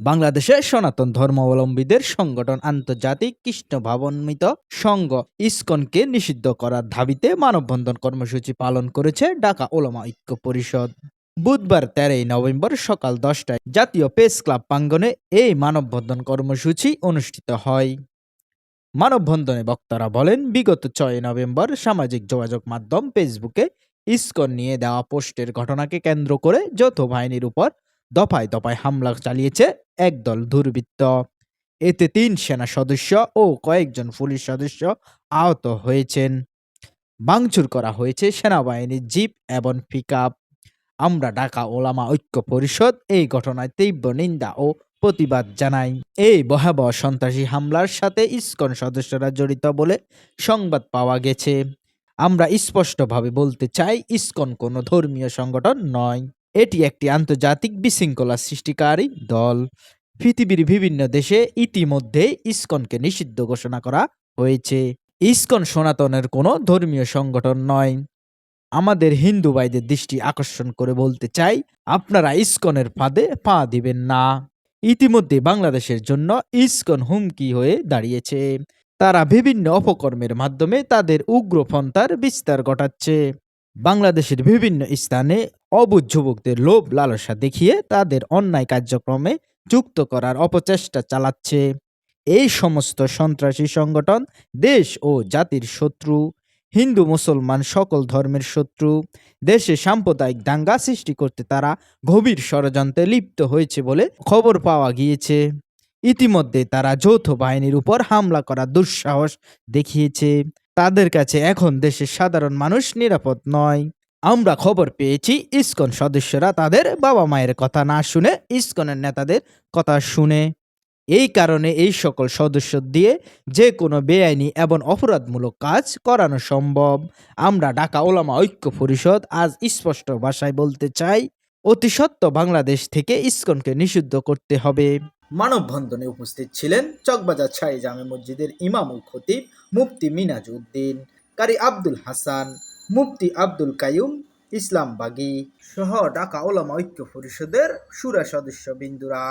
বাংলাদেশে সনাতন ধর্মাবলম্বীদের সংগঠন আন্তর্জাতিক কৃষ্ণ ভাবন্বিত সংঘ ইসকনকে নিষিদ্ধ করার দাবিতে মানববন্ধন কর্মসূচি পালন করেছে ঢাকা ওলামা ঐক্য পরিষদ। বুধবার তেরোই নভেম্বর সকাল দশটায় জাতীয় প্রেস ক্লাব প্রাঙ্গনে এই মানববন্ধন কর্মসূচি অনুষ্ঠিত হয়। মানববন্ধনে বক্তারা বলেন, বিগত ছয় নভেম্বর সামাজিক যোগাযোগ মাধ্যম ফেসবুকে ইসকন নিয়ে দেওয়া পোস্টের ঘটনাকে কেন্দ্র করে যৌথ বাহিনীর উপর দফায় দফায় হামলা চালিয়েছে একদল দুর্বৃত্ত। এতে তিন সেনা সদস্য ও কয়েকজন পুলিশ সদস্য আহত হয়েছেন। ভাঙচুর করা হয়েছে সেনাবাহিনীর জিপ এবং পিকআপ। আমরা ঢাকা ওলামা ঐক্য পরিষদ এই ঘটনায় তীব্র নিন্দা ও প্রতিবাদ জানাই। এই ভয়াবহ সন্ত্রাসী হামলার সাথে ইসকন সদস্যরা জড়িত বলে সংবাদ পাওয়া গেছে। আমরা স্পষ্টভাবে বলতে চাই, ইসকন কোনো ধর্মীয় সংগঠন নয়। এটি একটি আন্তর্জাতিক বিশৃঙ্খলা সৃষ্টিকারী দল। পৃথিবীর বিভিন্ন দেশে ইতিমধ্যে ইসকনকে নিষিদ্ধ ঘোষণা করা হয়েছে। ইসকন সনাতনের কোনো ধর্মীয় সংগঠন নয়। আমাদের হিন্দু ভাইদের দৃষ্টি আকর্ষণ করে বলতে চাই, আপনারা ইসকনের ফাঁদে পা দিবেন না। ইতিমধ্যে বাংলাদেশের জন্য ইসকন হুমকি হয়ে দাঁড়িয়েছে। তারা বিভিন্ন অপকর্মের মাধ্যমে তাদের উগ্রপন্থার বিস্তার ঘটাচ্ছে। বাংলাদেশের বিভিন্ন স্থানে অবুধ যুবকদের লোভ লালসা দেখিয়ে তাদের অন্যায় কার্যক্রমে যুক্ত করার অপচেষ্টা চালাচ্ছে। এই সমস্ত সন্ত্রাসী সংগঠন দেশ ও জাতির শত্রু, হিন্দু, মুসলমান সকল ধর্মের শত্রু। দেশে সাম্প্রদায়িক দাঙ্গা সৃষ্টি করতে তারা গভীর ষড়যন্ত্রে লিপ্ত হয়েছে বলে খবর পাওয়া গিয়েছে। ইতিমধ্যে তারা যৌথ বাহিনীর উপর হামলা করার দুঃসাহস দেখিয়েছে। তাদের কাছে এখন দেশের সাধারণ মানুষ নিরাপদ নয়। আমরা খবর পেয়েছি, ইসকন সদস্যরা তাদের বাবা মায়ের কথা না শুনে ইসকনের নেতাদের কথা শুনে। এই কারণে এই সকল সদস্য দিয়ে যে কোনো বেআইনি এবং অপরাধমূলক কাজ করানো সম্ভব। আমরা ঢাকা ওলামা ঐক্য পরিষদ আজ স্পষ্ট ভাষায় বলতে চাই, অতি সত্ত্ব বাংলাদেশ থেকে ইসকনকে নিষিদ্ধ করতে হবে। মানববন্ধনে উপস্থিত ছিলেন চকবাজার ছাই জামে মসজিদের ইমামুল খতিব, মুফতি মিনাজ উদ্দিন কারি আব্দুল হাসান, মুফতি আব্দুল কায়ুম ইসলাম বাগি সহ ঢাকা ওলামা ঐক্য পরিষদের সুরা সদস্য বিন্দুরা